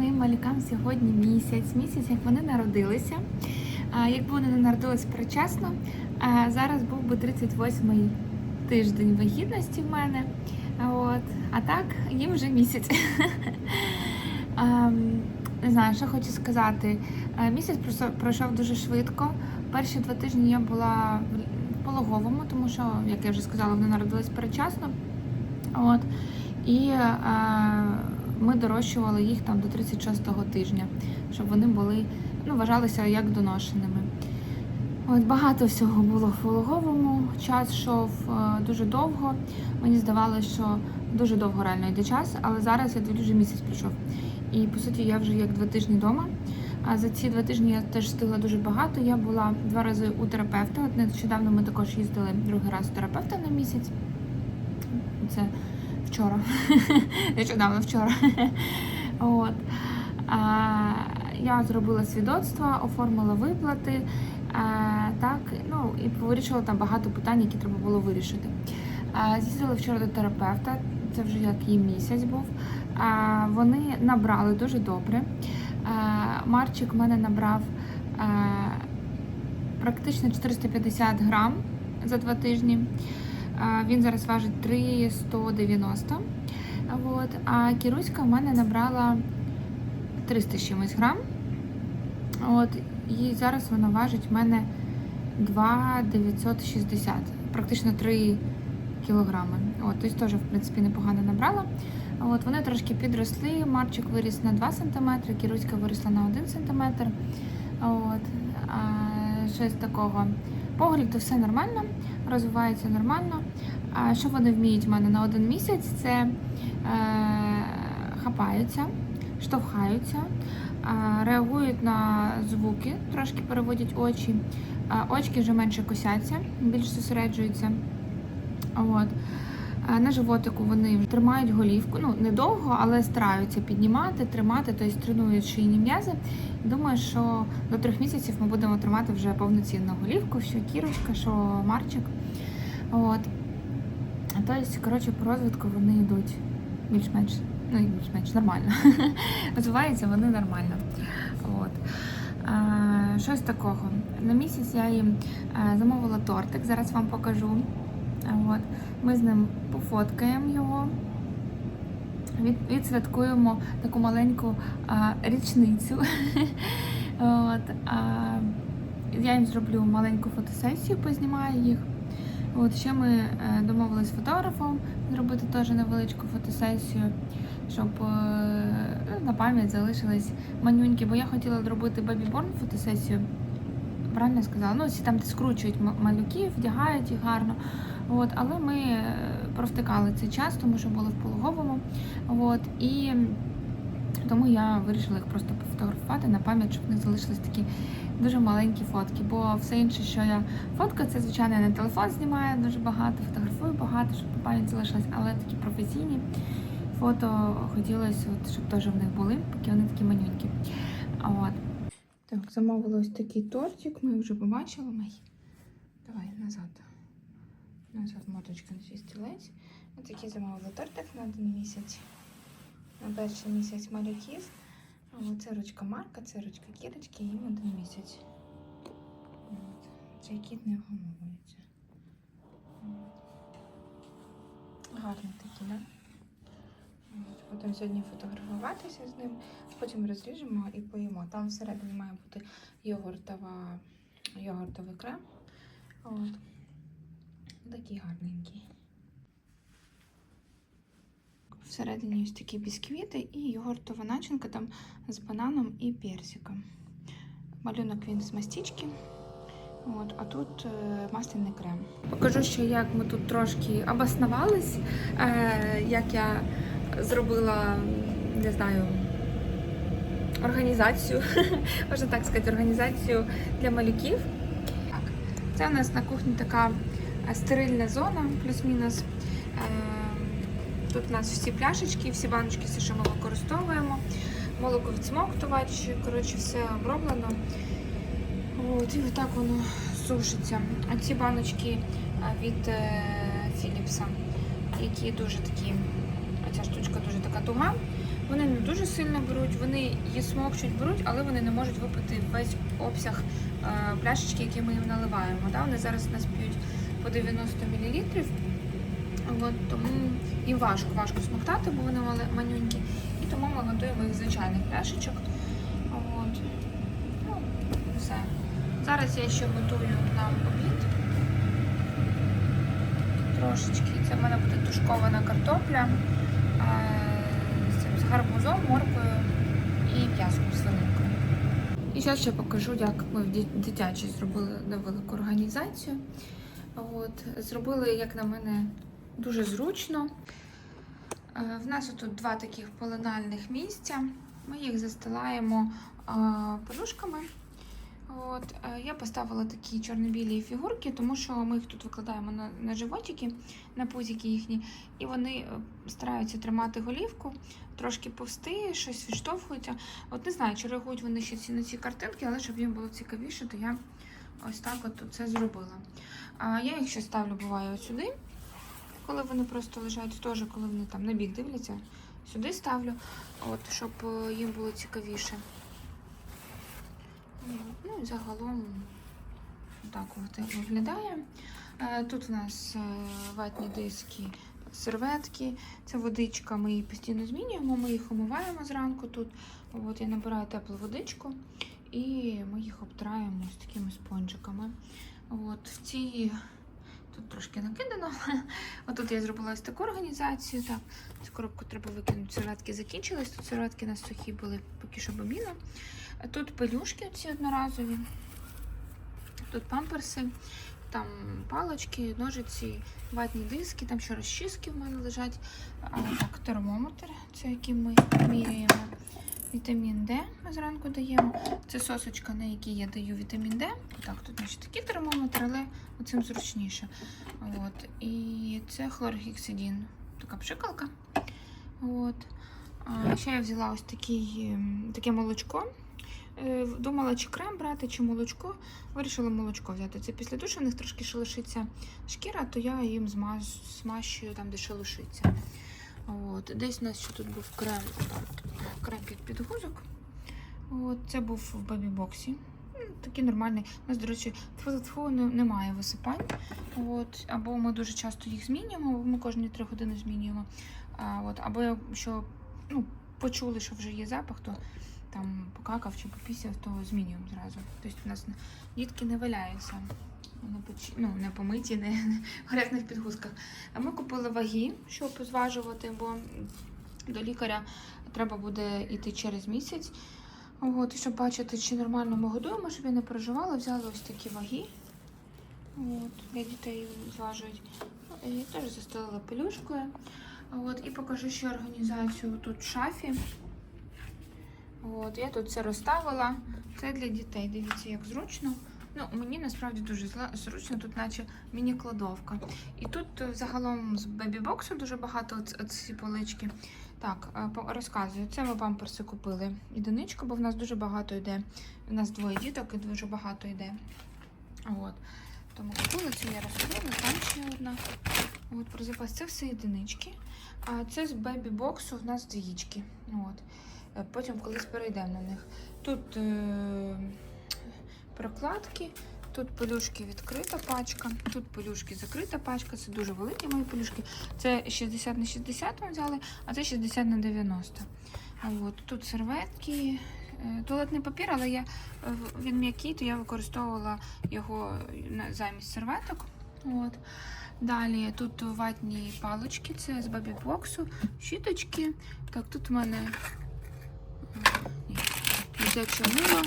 моїм малюкам сьогодні місяць. Місяць, як вони народилися. Якби вони не народились передчасно, а зараз був би 38-й тиждень вагітності в мене. От. А так, їм вже місяць. Ем, Не знаю, що хочу сказати. Е, Місяць пройшов- дуже швидко. Перші два тижні я була в пологовому, тому що, як я вже сказала, вони народились передчасно. От. І е, ми дорощували їх там до 36-го тижня, щоб вони були, ну, вважалися як доношеними. От багато всього було в пологовому. Час йшов е, дуже довго. Мені здавалося, що дуже довго реально йде час, але зараз я вже місяць пройшов. І по суті я вже як два тижні вдома. А за ці два тижні я теж встигла дуже багато. Я була два рази у терапевта. От нещодавно ми також їздили другий раз у терапевта на місяць. Це вчора. Нещодавно вчора. От. Я зробила свідоцтва, оформила виплати. Так, ну і вирішила там багато питань, які треба було вирішити. З'їздила вчора до терапевта, це вже як їй місяць був. Вони набрали дуже добре. Марчик в мене набрав практично 450 грам за два тижні. Він зараз важить 3,190. От. А Кіруська в мене набрала 300 з чимось грам. От. І зараз вона важить в мене 2,960, практично 3 кілограми. От, тобто теж, в принципі, непогано набрала. От, вони трошки підросли, Марчик виріс на 2 см, Кіруська виросла на 1 см. От, а, щось такого. Погляду все нормально, розвивається нормально. А що вони вміють в мене на один місяць? Це е, хапаються, штовхаються, е, реагують на звуки, трошки переводять очі. Е, очки вже менше косяться, більш зосереджуються. От. Е, На животику вони тримають голівку, ну не довго, але стараються піднімати, тримати, тобто тренують шийні м'язи. Думаю, що до трьох місяців ми будемо тримати вже повноцінну голівку, що кірочка, що марчик. От. Тобто, коротше, по розвитку вони йдуть більш-менш, ну більш-менш нормально. Розвиваються вони нормально. От. А, щось такого. На місяць я їм е, замовила тортик, зараз вам покажу. От. Ми з ним пофоткаємо його. Відсвяткуємо таку маленьку а, річницю. От, а, я їм зроблю маленьку фотосесію, познімаю їх. От ще ми е, домовились з фотографом зробити теж невеличку фотосесію, щоб е, на пам'ять залишились манюньки, бо я хотіла зробити бебі-борн фотосесію. Правильно сказала? Ну, всі там скручують малюків, вдягають їх гарно. От, але ми е, провтикали цей час, тому що були в пологовому. От, і тому я вирішила їх просто пофотографувати на пам'ять, щоб в них залишились такі дуже маленькі фотки. Бо все інше, що я фоткаю, це звичайно я на телефон знімаю дуже багато, фотографую багато, щоб пам'ять залишилось, але такі професійні фото хотілося, от, щоб теж в них були, поки вони такі манюнькі. От. Так, замовила ось такий тортик, ми вже побачили. Давай назад. Назад моточка на свій стілець. Ось такий замовила тортик на один місяць. На перший місяць малюків. Це ручка Марка, це ручка Кірочки, їм один місяць. Цей кіт не вгамовується. Гарний такий, да? Будемо сьогодні фотографуватися з ним, потім розріжемо і поїмо. Там всередині має бути йогуртова, йогуртовий крем. От. Такий гарненький. Всередині ось такі бісквіти і йогуртова начинка там з бананом і персиком. Малюнок він з мастічки. От, а тут е, масляний крем. Покажу, що як ми тут трошки обоснувались, е, як я зробила, не знаю, організацію, можна так сказати, організацію для малюків. Так, це у нас на кухні така стерильна зона, плюс-мінус. Е, Тут у нас всі пляшечки, всі баночки, все, що ми використовуємо. Молоко відсмоктувач, коротше, все оброблено. От, і отак воно сушиться. А ці баночки від е, Philips'а, які дуже такі, ця штучка дуже така туга. Вони не дуже сильно беруть, вони її смокчуть беруть, але вони не можуть випити весь обсяг е, пляшечки, які ми їм наливаємо. Вони зараз нас п'ють по 90 мл. От, тому їм важко, важко смоктати, бо вони мали- манюнькі. І тому ми готуємо їх звичайних пляшечок. От. Ну, все. Зараз я ще готую нам обід. Трошечки. Це в мене буде тушкована картопля е, з цим з гарбузом, моркою і м'яском свининкою. І зараз ще покажу, як ми в дитячій зробили невелику організацію. От, зробили, як на мене, дуже зручно. Е, В нас тут два таких полинальних місця. Ми їх застилаємо подушками. От, е, я поставила такі чорно-білі фігурки, тому що ми їх тут викладаємо на, на животики, на пузики їхні, і вони е, стараються тримати голівку, трошки повсти, щось відштовхуються. От не знаю, чи реагують вони ще ці, на ці картинки, але щоб їм було цікавіше, то я ось так от це зробила. А я їх ще ставлю, буває, сюди, коли вони просто лежать, теж коли вони там на бік дивляться, сюди ставлю, от, щоб е, їм було цікавіше. Ну загалом так от виглядає. Е, Тут у нас е, ватні диски, серветки, це водичка, ми її постійно змінюємо, ми їх омиваємо зранку тут. От я набираю теплу водичку і ми їх обтираємо з такими спонжиками. От в цій тут трошки накидано. Отут я зробила ось таку організацію. Так, цю коробку треба викинути. Серветки закінчились. Тут серветки на сухі були поки що бобіна. А Тут пелюшки ці одноразові, тут памперси, там палочки, ножиці, ватні диски, там ще розчіски в мене лежать. А, так, термометр, це який ми міряємо. Вітамін Д ми зранку даємо. Це сосочка, на якій я даю вітамін Д. Так, тут значить, такий термометр, але цим зручніше. От. І це хлоргексидин, така пшикалка. От. А, ще я взяла ось такий, ем, таке молочко. Е, Думала, чи крем брати, чи молочко. Вирішила молочко взяти. Це після душу в них трошки шелушиться шкіра, то я їм змаз, смащую там, де шелушиться. От. Десь у нас ще тут був крем, крем під підгузок. От. Це був в бебі-боксі. Ну, Такий нормальний. У нас, до речі, тфу немає висипань. От. Або ми дуже часто їх змінюємо, або ми кожні 3 години змінюємо. А, от. Або якщо ну, почули, що вже є запах, то там покакав чи попісяв, то змінюємо зразу. Тобто у нас дітки не валяються. Ну, не помиті, не в грязних підгузках. А ми купили ваги, щоб зважувати, бо до лікаря треба буде йти через місяць. От, щоб бачити, чи нормально ми годуємо, щоб я не переживала, взяли ось такі ваги. От, для дітей зважують. Ну, І теж застелила пелюшкою. От, і покажу ще організацію тут в шафі. От, я тут це розставила. Це для дітей. Дивіться, як зручно. Ну, мені насправді дуже зручно, тут наче міні-кладовка. І тут е, загалом з бебі-боксу дуже багато оці полички. Так, е, розказую. Це ми памперси купили єдиничку, бо в нас дуже багато йде. У нас двоє діток і дуже багато йде. От. Тому купили це я розкрила, там ще одна. От, про запас. Це все єдинички. А це з бебі-боксу в нас двічки. От. Е, Потім колись перейдемо на них. Тут е- прокладки, тут пелюшки відкрита пачка, тут пелюшки закрита пачка. Це дуже великі мої пелюшки. Це 60 на 60 ми взяли, а це 60 на 90. От. Тут серветки. е, Туалетний папір, але я, е, він м'який, то я використовувала його замість серветок. От. Далі тут ватні палички, це з бабі-боксу, щіточки. Так, тут у мене ні, мило.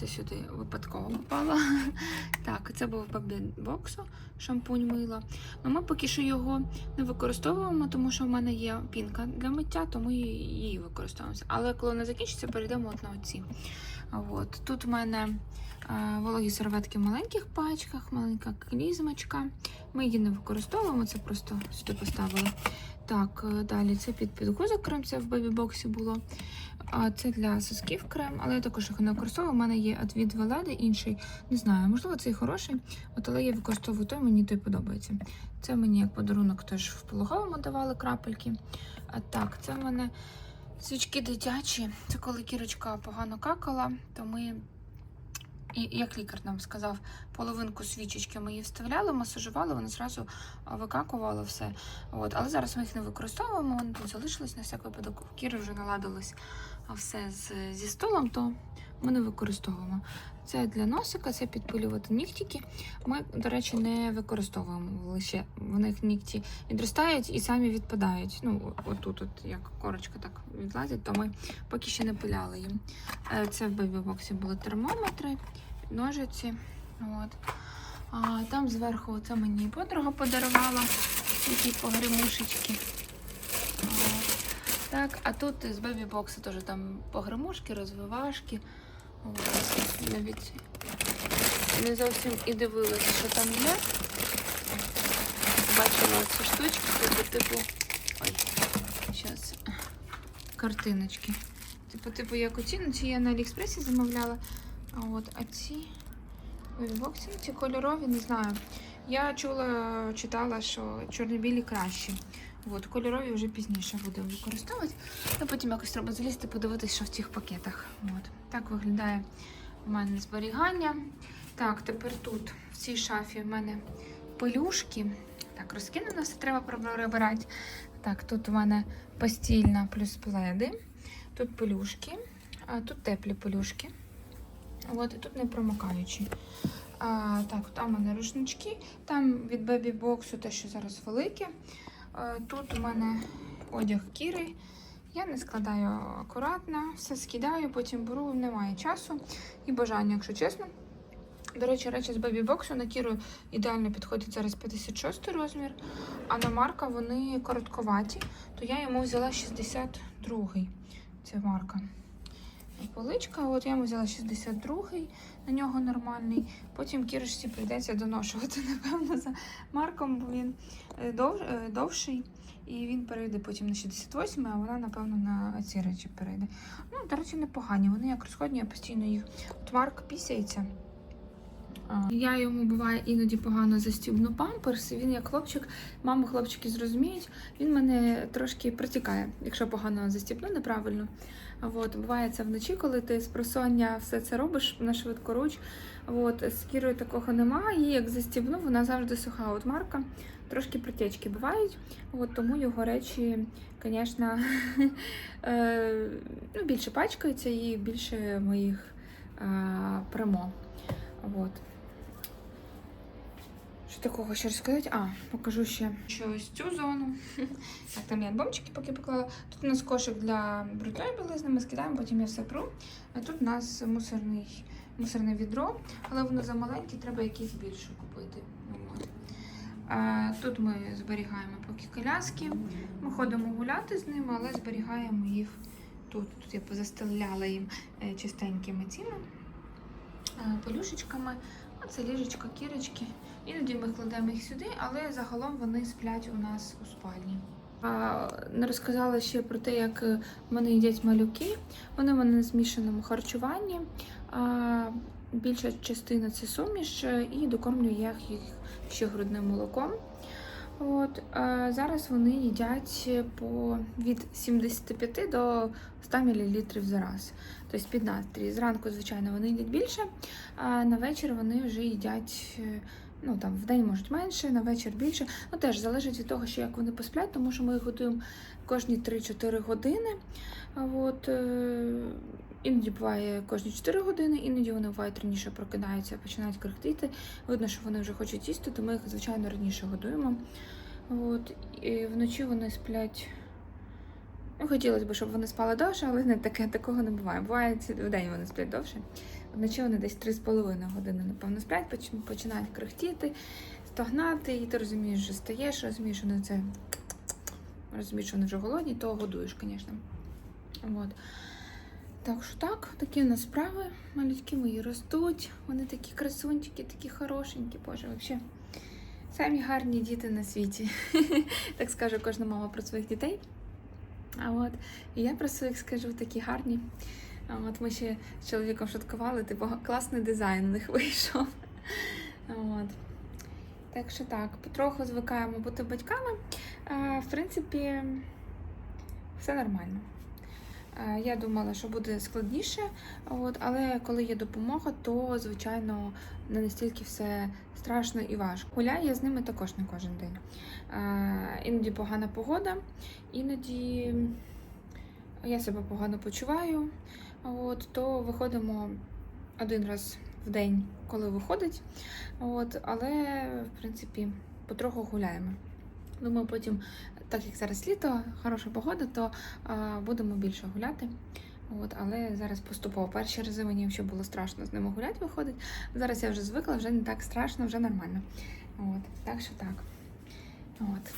Це сюди випадково попало. Так, це був бабі-боксу, шампунь мило. Ну, ми поки що його не використовуємо, тому що в мене є пінка для миття, тому і її використовуємо. Але коли вона закінчиться, перейдемо от на оці. От. Тут в мене е, вологі серветки в маленьких пачках, маленька клізмочка. Ми її не використовуємо, це просто сюди поставили. Так, е, далі це під підгузок крем, це в бебі-боксі було. А це для сосків крем, але я також їх не використовую. У мене є від Веледи інший. Не знаю, можливо, цей хороший, от, але я використовую той, мені той подобається. Це мені як подарунок теж в пологовому давали крапельки. А так, це в мене Свічки дитячі. Це коли кірочка погано какала, то ми, і як лікар нам сказав, половинку свічечки ми її вставляли, масажували, вона зразу а, викакувала все. От. Але зараз ми їх не використовуємо, вони тут залишились на всяк випадок. Кіри вже наладилось все з, зі столом, то ми не використовуємо. Це для носика, це підпилювати нігтики. Ми, до речі, не використовуємо лише. В них нігті відростають і самі відпадають. Ну, отут, от як корочка так відлазить, то ми поки ще не пиляли їм. Е, Це в бейбі-боксі були термометри, ножиці. От. А там зверху це мені подруга подарувала такі погремушечки. Так, а тут з бебі-боксу теж там погремушки, розвивашки. Навіть не зовсім і дивилася, що там є. Бачила ці штучки, типу, типу. Ой, зараз. Картиночки. Типу, типу, як оці, ну ці я на Аліекспресі замовляла. А от, а ці боксі, ці кольорові, не знаю. Я чула, читала, що чорно-білі кращі. От, кольорові вже пізніше буду використовувати. А потім якось треба залізти, подивитися, що в цих пакетах. От. Так виглядає у мене зберігання. Так, тепер тут, в цій шафі, в мене пелюшки. Так, розкинено все треба прибирати. Так, тут у мене постільна плюс пледи. Тут пелюшки, а тут теплі пелюшки. От, і тут не промокаючі. А, так, там у мене рушнички, там від бебі боксу те, що зараз велике. А, тут у мене одяг кіри. Я не складаю акуратно, все скидаю, потім беру, немає часу і бажання, якщо чесно. До речі, речі з бебі боксу на кіру ідеально підходить зараз 56 розмір, а на Марка вони коротковаті, то я йому взяла 62-й. Це Марка. Поличка, от я йому взяла 62-й, на нього нормальний. Потім кірочці прийдеться доношувати, напевно, за Марком, бо він е, е, довший. І він перейде потім на 68, а вона, напевно, на ці речі перейде. Ну, до речі, непогані. Вони як розходні, я постійно їх. От Марк пісяється. Я йому буває іноді погано застібну памперс, він як хлопчик, маму хлопчики зрозуміють, він мене трошки протікає, якщо погано застібну неправильно. От, буває це вночі, коли ти з просоння все це робиш на швидкоруч. От, з кірою такого немає, її як застібну, вона завжди суха. От Марка трошки протечки бувають, от, тому його речі, звісно, е, ну, більше пачкаються і більше моїх прямо. От. Такого ще розказати? А, покажу ще ось цю зону. Так, там я альбомчики поки поклала. Тут у нас кошик для брудної білизни, ми скидаємо, потім я все пру. А тут у нас мусорний, мусорне відро, але воно замаленьке, треба якесь більше купити. Тут ми зберігаємо поки коляски. Ми ходимо гуляти з ними, але зберігаємо їх тут. Тут я позастеляла їм е, чистенькими цими е, полюшечками. Це ліжечка, кірочки. Іноді ми кладемо їх сюди, але загалом вони сплять у нас у спальні. А, не розказала ще про те, як вони в мене їдять малюки. Вони в мене змішаному харчуванні. А, більша частина це суміш, е, і докормлю я їх ще грудним молоком. От, а зараз вони їдять по від 75 до 100 мл за раз. Тобто під настрій. Зранку, звичайно, вони їдять більше, а на вечір вони вже їдять. е, Ну там в день можуть менше, на вечір більше. Ну теж залежить від того, що як вони посплять, тому що ми їх готуємо кожні 3-4 години. От, е, іноді буває кожні 4 години, іноді вони бувають раніше прокидаються, починають крихтіти. Видно, що вони вже хочуть їсти, то ми їх, звичайно, раніше годуємо. От, і вночі вони сплять. Ну, хотілося б, щоб вони спали довше, але не таке, такого не буває. Буває, в день вони сплять довше. Вночі вони десь 3,5 години, напевно, сплять, починають крихтіти, стогнати, і ти розумієш, що стаєш, розумієш, що вони це розумієш, що вони вже голодні, то годуєш, звісно. От. Так що так, такі у нас справи. Малючки мої ростуть. Вони такі красунчики, такі хорошенькі, боже, взагалі. Самі гарні діти на світі. так скаже кожна мама про своїх дітей. А от і я про своїх скажу такі гарні. А от ми ще з чоловіком шуткували, типу, класний дизайн у них вийшов. От. Так що так, потроху звикаємо бути батьками. В принципі, все нормально. Е, Я думала, що буде складніше, от, але коли є допомога, то звичайно не настільки все страшно і важко. Гуляю я з ними також не кожен день. Е, Іноді погана погода, іноді я себе погано почуваю. От, то виходимо один раз в день, коли виходить. От, але, в принципі, потроху гуляємо. Думаю, потім, так як зараз літо, хороша погода, то а, будемо більше гуляти. От, але зараз поступово. Перші рази мені ще було страшно з ними гуляти виходить. Зараз я вже звикла, вже не так страшно, вже нормально. От, так що так. От.